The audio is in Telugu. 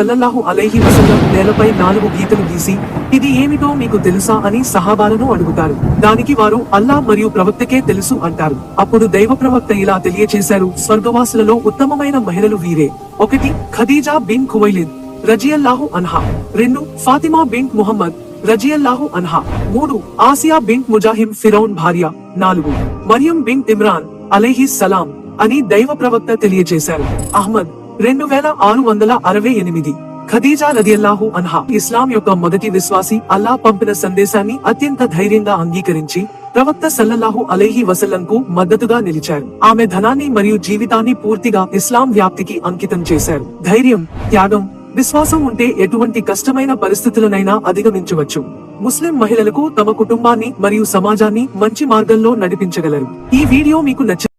సల్లల్లాహు అలైహి వసల్లం నేలపై నాలుగు గీతలు గీసి ఇది ఏమిటో మీకు తెలుసా? అని సహాబాలను అడుగుతారు. దానికి వారు అల్లా మరియు ప్రవక్తకే తెలుసు అంటారు. అప్పుడు దైవ ప్రవక్త ఇలా తెలియచేశారు స్వర్గవాసులలో ఉత్తమమైన మహిళలు వీరే. ఒకటి ఖదీజా బిన్ ఖువైలిద్ రజియల్లాహు అన్హా. రెండు ఫాతిమా బిన్ ముహమ్మద్ రజియల్లాహు అన్హా. మూడు ఆసియా బిన్ ముజాహిం ఫిరౌన్ భార్య. నాలుగు మరియం బిన్ ఇమ్రాన్ అలైహి సలాం అని దైవ ప్రవక్త తెలియజేశారు అహ్మద్ రెండు వేల ఆరు వందల అరవై ఎనిమిది. ఖదీజా రదియల్లాహు అన్హా ఇస్లాం యొక్క మొదటి విశ్వాసి అల్లా పంపిన సందేశాన్ని అత్యంత ధైర్యంగా అంగీకరించి ప్రవక్త సల్లల్లాహు అలైహి వసల్లంకు మద్దతుగా నిలిచారు. ఆమె ధనాన్ని మరియు జీవితాన్ని పూర్తిగా ఇస్లాం వ్యాప్తికి అంకితం చేశారు. ధైర్యం త్యాగం విశ్వాసం ఉంటే ఎటువంటి కష్టమైన పరిస్థితులనైనా అధిగమించవచ్చు. ముస్లిం మహిళలకు తమ కుటుంబాన్ని మరియు సమాజాన్ని మంచి మార్గంలో నడిపించగలరు. ఈ వీడియో మీకు నచ్చింది